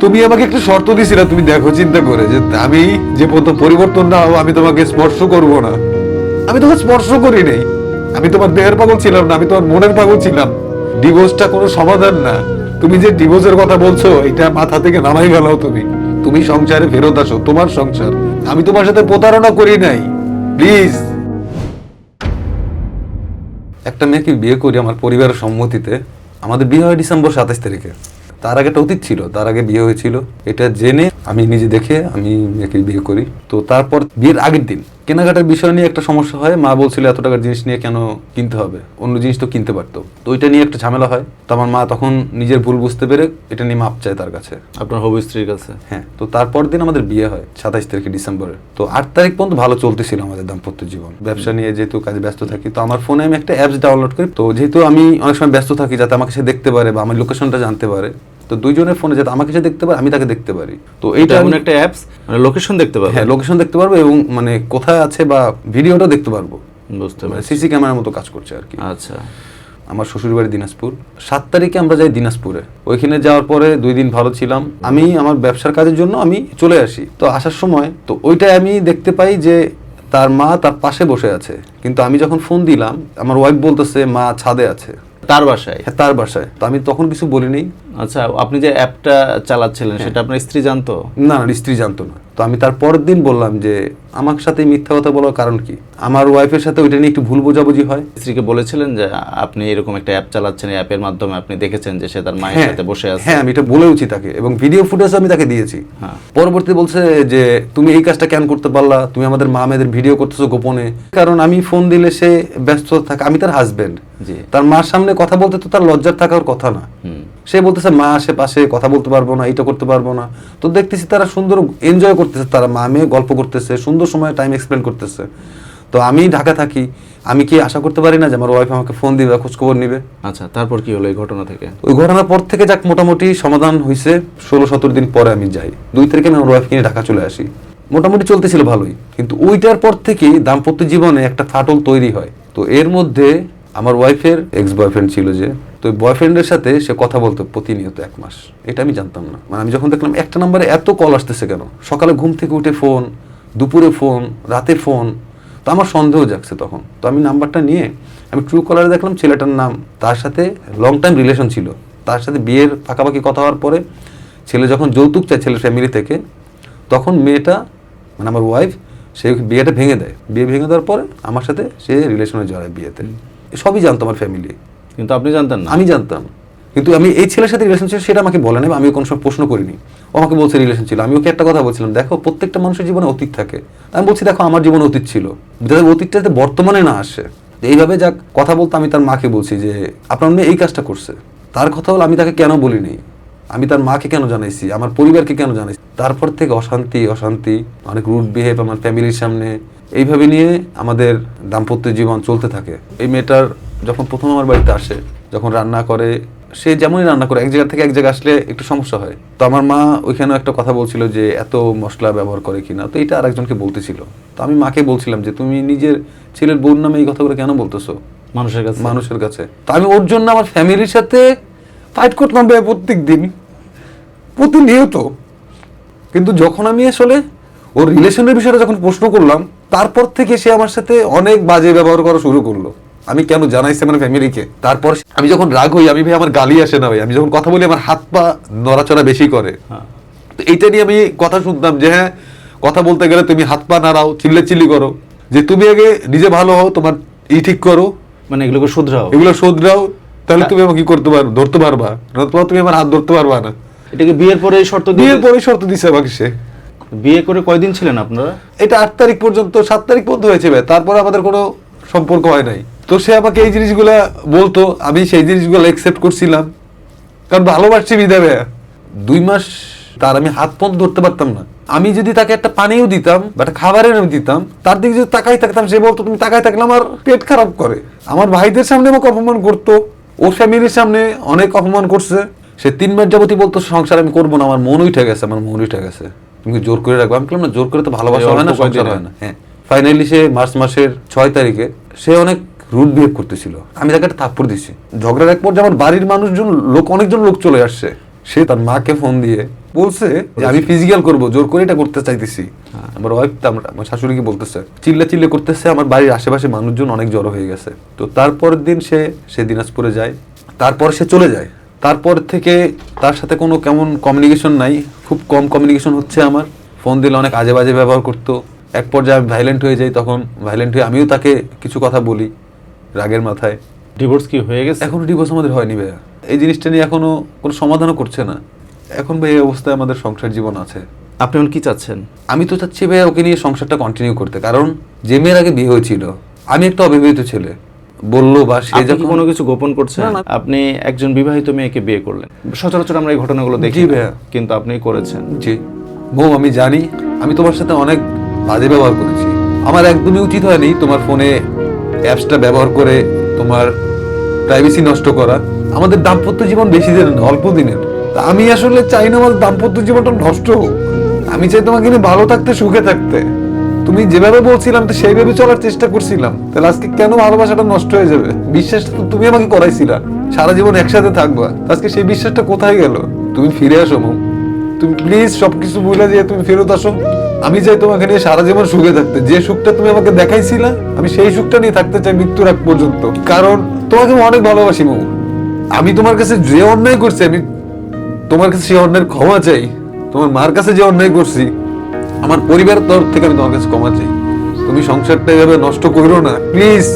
তুমি আমাকে একটা শর্ত দিছিলে, তুমি দেখো, চিন্তা করে, যে আমি যে প্রথম পরিবর্তন না হব আমি তোমাকে স্পর্শ করব না। আমি তোমাকে স্পর্শ করি নাই। আমি তোমার দেহের পাগল ছিলাম না, আমি তোমার মনের পাগল ছিলাম। ডিভোর্সটা কোনো সমাধান না। তুমি যে ডিভোর্সের কথা বলছো, এটা মাথা থেকে নামাই ফেলাও তুমি। তুমি সংসারে ফেরত আসো, তোমার সংসার। আমি তোমার সাথে প্রতারণা করি নাই। প্লিজ। একটা মেয়েকে বিয়ে করি আমার পরিবারের সম্মতিতে, আমাদের বিয়ে হয় ডিসেম্বর সাতাশ তারিখে। তার আগে একটা অতীত ছিল তার আগে বিয়ে হয়েছিল। এটা জেনে আমি নিজে দেখে আমি মেয়েকে বিয়ে করি। তো তারপর বিয়ের আগের দিন কেনাকাটার বিষয় নিয়ে একটা সমস্যা হয়। মা বলছিল এত টাকার জিনিস নিয়ে কেন কিনতে হবে? অন্য জিনিস তো কিনতে পারতো। তো ওইটা নিয়ে একটা ঝামেলা হয়। তো আমার মা তখন নিজের ভুল বুঝতে পেরে এটা নিয়ে মাপ চায় তার কাছে। আপনার হবু স্ত্রীর কাছে? হ্যাঁ তো তারপর দিন আমাদের বিয়ে হয় সাতাইশ তারিখে ডিসেম্বরে। তো আট তারিখ পর্যন্ত ভালো চলতেছিল আমাদের দাম্পত্য জীবন। ব্যবসা নিয়ে যেহেতু কাজে ব্যস্ত থাকি তো আমার ফোনে আমি একটা অ্যাপস ডাউনলোড করি। তো যেহেতু আমি অনেক সময় ব্যস্ত থাকি যাতে আমাকে সে দেখতে পারে বা আমার লোকেশনটা জানতে পারে তো দুইজনের ফোনে যাতে আমাকে সে দেখতে পারে আমি তাকে দেখতে পারি। তো এইটা এমন একটা অ্যাপস মানে লোকেশন দেখতে পাবেন হ্যাঁ লোকেশন দেখতে পারব এবং মানে কোথায় আছে বা ভিডিওটাও দেখতে পারব। বুঝতে মানে পারছি। সিসি ক্যামেরার মতো কাজ করছে আর কি। আচ্ছা। আমার শ্বশুর বাড়ি দিনাজপুর। সাত তারিখে আমরা যাই দিনাজপুরে। ওইখানে যাওয়ার পরে দুই দিন ভালো ছিলাম। আমি আমার ব্যবসার কাজের জন্য আমি চলে আসি। তো আসার সময় তো ওইটাই আমি দেখতে পাই যে তার মা তার পাশে বসে আছে। কিন্তু আমি যখন ফোন দিলাম আমার ওয়াইফ বলতেছে মা ছাদে আছে। তার বাসায়? হ্যাঁ তার বাসায়। তো আমি তখন কিছু বলিনি। আচ্ছা আপনি যে অ্যাপটা চালাচ্ছিলেন সেটা আপনার স্ত্রী জানতো? না না স্ত্রী জানতো না। তো আমি তার পরের দিন বললাম যে আমার সাথে মিথ্যা কথা বলার কারণ কি? আমার ওয়াইফের সাথে ওইটা নিয়ে একটু ভুল বোঝাবুঝি হয়। স্ত্রীকে বলেছিলেন যে আপনি এরকম একটা অ্যাপ চালাচ্ছেন এই অ্যাপের মাধ্যমে আপনি দেখেছেন যে সে তার মায়ের হ্যাঁ, সাথে বসে আছে। হ্যাঁ আমি এটা বলেওছি তাকে এবং ভিডিও ফুটেজ আমি তাকে দিয়েছি। হ্যাঁ। পরবর্তী বলছে যে তুমি এই কাজটা কেন করতে পারলা? তুমি আমাদের মা মেয়েদের ভিডিও করতেছো গোপনে। কারণ আমি ফোন দিলে সে ব্যস্ত থাকে আমি তার হাজবেন্ড জি। তার মার সামনে কথা বলতে তো তার লজ্জার থাকার কথা না। হুম। সে বলতেছে মা আসে পাশে কথা বলতে পারব না এইটা করতে পারব না। তো দেখতেছি তারা সুন্দর এনজয় করতেছে তারা মা মেয়ে গল্প করতেছে সুন্দর সময় টাইম এক্সপ্লেন করতেছে। তো আমি ঢাকা থাকি আমি কি আশা করতে পারি না যে আমার ওয়াইফ আমাকে ফোন দিবে খোঁজখবর নিবে? আচ্ছা তারপর কি হলো এই ঘটনা থেকে? ওই ঘটনার পর থেকে যাক মোটামুটি সমাধান হয়েছে ষোলো সতেরো দিন পরে আমি যাই। দুই তারিখে আমি আমার ওয়াইফকে নিয়ে ঢাকা চলে আসি। মোটামুটি চলতেছিল ভালোই। কিন্তু ওইটার পর থেকেই দাম্পত্য জীবনে একটা ফাটল তৈরি হয়। তো এর মধ্যে আমার ওয়াইফের এক্স বয়ফ্রেন্ড ছিল যে তো বয়ফ্রেন্ডের সাথে সে কথা বলতো প্রতিনিয়ত এক মাস। এটা আমি জানতাম না। মানে আমি যখন দেখলাম একটা নাম্বারে এত কল আসতেছে কেন? সকালে ঘুম থেকে উঠে ফোন দুপুরে ফোন রাতে ফোন তো আমার সন্দেহ জাগছে তখন। তো আমি নাম্বারটা নিয়ে আমি ট্রু কলারে দেখলাম ছেলেটার নাম। তার সাথে লং টাইম রিলেশন ছিল। তার সাথে বিয়ের পাকাপাকি কথা হওয়ার পরে ছেলে যখন যৌতুক চায় ছেলের ফ্যামিলি থেকে, তখন মেয়েটা মানে আমার ওয়াইফ সে বিয়েটা ভেঙে দেয়। বিয়ে ভেঙে দেওয়ার পরে আমার সাথে সে রিলেশনে জড়ায় বিয়েতে। সবই জানতো আমার ফ্যামিলি কিন্তু আপনি জানতেন না। আমি জানতাম। কিন্তু আমি এই ছেলের সাথে রিলেশন ছিল সেটা আমাকে বলে নাই, আমি কোনো সময় প্রশ্ন করিনি। ও আমাকে বলছে রিলেশন ছিল। আমি ওকে একটা কথা বলছিলাম, দেখো, প্রত্যেকটা মানুষের জীবনে অতীত থাকে। আমি বলছি, দেখো, আমার জীবনে অতীত ছিল। যাতে অতীতটা বর্তমানে না আসে। এইভাবে যাক, কথা বলতে আমি তার মাকে বলছি যে, আপনার মেয়ে এই কাজটা করছে। তার কথা হলো আমি তাকে কেন বলিনি আমি তার মাকে কেন জানাইছি? আমার পরিবারকে কেন জানাইছি? তারপর থেকে অশান্তি অশান্তি, অনেক রুট বিহেভ আমার ফ্যামিলির সামনে। এইভাবে নিয়ে আমাদের দাম্পত্য জীবন চলতে থাকে। এই মেয়েটার যখন প্রথম আমার বাড়িতে আসে যখন রান্না করে সে যেমনই রান্না করে এক জায়গা থেকে এক জায়গা আসলে একটু সমস্যা হয়। তো আমার মা ওইখানেও একটা কথা বলছিল যে এত মশলা ব্যবহার করে কিনা তো এটা আরেকজনকে বলতেছিল। তো আমি মাকে বলছিলাম যে তুমি নিজের ছেলের বোন নামে এই কথাগুলো কেন বলতেছো? মানুষের কাছে। মানুষের কাছে। তো আমি ওর জন্য আমার ফ্যামিলির সাথে ফাইট করতাম ভাই প্রত্যেক দিন প্রতিনিয়ত। কিন্তু যখন আমি আসলে ওর রিলেশনের বিষয়টা যখন প্রশ্ন করলাম তারপর থেকে সে আমার সাথে অনেক বাজে ব্যবহার করা শুরু করল। আমি কেন জানাইছি আমার ফ্যামিলিকে? তারপর আমি যখন রাগ হই আমি ভাই আমার গালি আসে না ভাই। আমি যখন কথা বলি আমার হাত পা নড়াচড়া বেশি করে। হ্যাঁ। তো এইটা নিয়ে আমি কথা শুনতাম যে হ্যাঁ কথা বলতে গেলে তুমি হাত পা নাড়াও চিল্লে চিল্লি করো। যে তুমি আগে নিজে ভালো হও তোমার ই ঠিক করো। মানে এগুলোকে শুধরাও। এগুলো শোধরাও তাহলে তুমি আমাকে কি করতে পারো ধরতে পারবা? নতুবা তুমি আমার হাত ধরতে পারবা না। এটাকে বিয়ের পরে শর্ত দিয়ে বিয়ের পরে শর্ত দিছে আমাকে সে। বিয়ে করে কয়দিন ছিলেন আপনারা? এটা আট তারিখ পর্যন্ত সাত তারিখ পর্যন্ত হয়েছে ভাই। তারপরে আমাদের কোনো সম্পর্ক হয় নাই। তো সে আমাকে এই জিনিসগুলা বলতো আমি সেই জিনিসগুলো একসেপ্ট করছিলাম। কারণ ভালোবাসছি ভাইয়া। দুই মাস তার আমি হাত পথ ধরতে পারতাম না। আমি যদি তাকে একটা পানিও দিতাম বা একটা খাবারের আমি দিতাম তার দিকে যদি তাকাই থাকতাম সে বলতো তুমি তাকাই থাকলে আমার পেট খারাপ করে। আমার ভাইদের সামনে আমাকে অপমান করতো। ও ফ্যামিলির সামনে অনেক অপমান করছে। সে তিন মাস যাবতই বলতো সংসার আমি করব না আমার মন উঠে গেছে আমার মন উঠে গেছে। তুমি জোর করে রাখব। আমি বললাম না জোর করে তো ভালোবাসা হয় না সংসার হয় না। হ্যাঁ। ফাইনালি সে মার্চ মাসের ছয় তারিখে সে অনেক রুট বিহেভ করতেছিল। আমি তাকে একটা থাপ্পড় দিছি। ঝগড়ার এক পর্যায়ে আমার বাড়ির মানুষজন লোক অনেকজন লোক চলে আসছে। সে তার মাকে ফোন দিয়ে বলছে যে আমি ফিজিক্যাল করব জোর করে এটা করতে চাইতেছি। আমার ওয়াইফ আমার শাশুড়িকে বলতেছে চিল্লা চিল্লে করতেছে আমার বাড়ির আশেপাশে মানুষজন অনেক জড়ো হয়ে গেছে। তো তারপরের দিন সে সে দিনাজপুরে যায়। তারপর সে চলে যায়। তারপর থেকে তার সাথে কোনো কেমন কমিউনিকেশন নাই। খুব কম কমিউনিকেশন হচ্ছে আমার। ফোন দিলে অনেক আজে বাজে ব্যবহার করতো। এক পর্যায়ে আমি ভাইলেন্ট হয়ে যাই তখন ভাইলেন্ট হয়ে আমিও তাকে কিছু কথা বলি। রাগের মাথায়। ডিভোর্স কি হয়ে গেছে? এখনও ডিভোর্স আমাদের হয়নি ভাইয়া। এই জিনিসটা নিয়ে এখনও কোনো সমাধানও করছে না। এখন ভাই এই অবস্থায় আমাদের সংসার জীবন আছে। আপনি এখন কি চাচ্ছেন? আমি তো চাচ্ছি ভাইয়া ওকে নিয়ে সংসারটা কন্টিনিউ করতে। কারণ যে মেয়ের আগে বিয়ে হয়েছিল আমি একটা অবিবাহিত ছেলে। বলল বা সে যখন কোনো কিছু গোপন করছেন? না, না। আপনি একজন বিবাহিত মেয়েকে বিয়ে করলেন। সচরাচর আমরা এই ঘটনাগুলো দেখি ভাইয়া। কিন্তু আপনি করেছেন। জি। বউ আমি জানি। আমি তোমার সাথে অনেক বাজে ব্যবহার করেছি। আমার একদমই উচিত হয়নি তোমার ফোনে অ্যাপসটা ব্যবহার করে তোমার প্রাইভেসি নষ্ট করা, আমাদের দাম্পত্য জীবন বেশি দিনের অল্প দিনের। আমি আসলে চাই না আমার দাম্পত্য জীবনটা নষ্ট হোক। আমি চাই তোমাকে নিয়ে ভালো থাকতে, সুখে থাকতে। তুমি যেভাবে বলছিলাম, তো সেইভাবে চলার চেষ্টা করছিলাম। তাহলে আজকে কেন ভালোবাসাটা নষ্ট হয়ে যাবে? বিশ্বাসটা তো তুমি আমাকে করাইছিলা। সারা জীবন একসাথে থাকবা। আজকে সেই বিশ্বাসটা কোথায় গেল? তুমি ফিরে আসো তুমি প্লিজ সবকিছু ভুলে দিয়ে তুমি ফেরত আসো। আমি চাই তোমাকে নিয়ে সারা জীবন সুখে থাকতে, যে সুখটা তুমি আমাকে দেখাইছিলা, আমি সেই সুখটা নিয়ে থাকতে চাই মৃত্যুর আগ পর্যন্ত। কারণ তোমাকে আমি অনেক ভালোবাসি মৌ আমি তোমার কাছে যে অন্যায় করছি, আমি তোমার কাছে সেই অন্যায়ের ক্ষমা চাই। তোমার মার কাছে যে অন্যায় করছি, আমার পরিবারের তরফ থেকে আমি তোমার কাছে ক্ষমা চাই। তুমি সংসারটা এভাবে নষ্ট করো না, প্লিজ।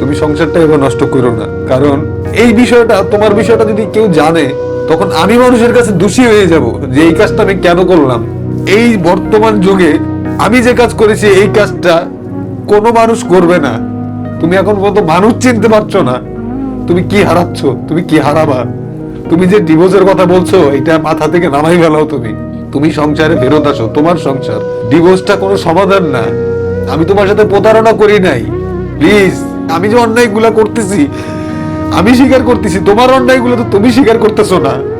তুমি সংসারটা এভাবে নষ্ট করো না। কারণ এই বিষয়টা, তোমার বিষয়টা যদি কেউ জানে, তখন আমি মানুষের কাছে দোষী হয়ে যাব যে এই কাজটা আমি কেন করলাম। এই বর্তমান যুগে আমি যে কাজ করেছি, এই কাজটা কোনো মানুষ করবে না। তুমি এখন কত মানুষ চিনতে পারছ না। তুমি কি হারাচ্ছ? তুমি কি হারাবা? তুমি যে ডিভোর্সের কথা বলছো, এটা মাথা থেকে নামাই ফেলাও তুমি। তুমি সংসারে ফেরত আসো, তোমার সংসার। ডিভোর্সটা কোনো সমাধান না। আমি তোমার সাথে প্রতারণা করি নাই। প্লিজ আমি যে অন্যায়গুলো করতেছি, আমি স্বীকার করতেছি, তোমার অন্যায়গুলো তো তুমি স্বীকার করতেছো না।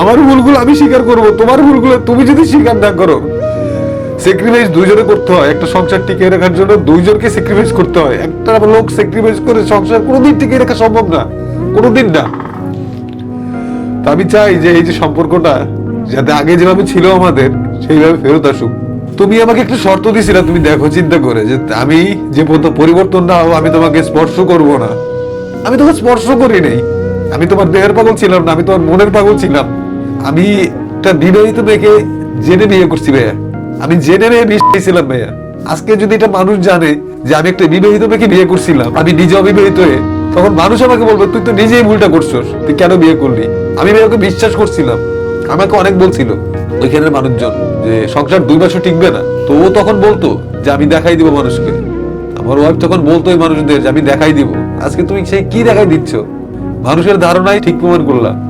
আমার ভুলগুলো আমি স্বীকার করব। তোমার ভুলগুলো তুমি যদি স্বীকার না করো স্যাক্রিফাইস দুইজনে করতে হয়। একটা সংসার টিকিয়ে রাখার জন্য দুইজনকে স্যাক্রিফাইস করতে হয়। একটা লোক স্যাক্রিফাইস করে সংসার কোনোদিন টিকিয়ে রাখা সম্ভব না। কোনোদিন না। তা আমি চাই যে এই যে সম্পর্কটা, যাতে আগে যেভাবে ছিল আমাদের, সেইভাবে ফেরত আসুক। তুমি আমাকে একটা শর্ত দিছিলা, তুমি দেখো, চিন্তা করে যে আমি যে পর্যন্ত পরিবর্তন না হব, আমি তোমাকে স্পর্শ করব না। আমি তোমাকে স্পর্শ করি নাই। আমি তোমার দেহের পাগল ছিলাম না, আমি তোমার মনের পাগল ছিলাম। আমি একটা বিবাহিত মেয়েকে জেনে বিয়ে করছি ভাইয়া। আমি জেনে মেয়ে বিয়ে ছিলাম ভাইয়া। আজকে যদি এটা মানুষ জানে যে আমি একটা বিবাহিত মেয়েকে বিয়ে করছিলাম, আমি নিজে অবিবাহিত হয়ে, তখন মানুষ আমাকে বলবে, তুই তো নিজেই ভুলটা করছস, তুই কেন বিয়ে করলি? আমি মেয়েকে বিশ্বাস করছিলাম। আমাকে অনেক বলছিল ওইখানের মানুষজন যে সংসার দুই মাসও টিকবে না। তো ও তখন বলতো যে, আমি দেখাই দিব মানুষকে। আমার ওয়াইফ তখন বলতো ওই মানুষদের যে, আমি দেখাই দিব। আজকে তুমি সেই কি দেখাই দিচ্ছ? মানুষের ধারণাই ঠিক প্রমাণ করলাম।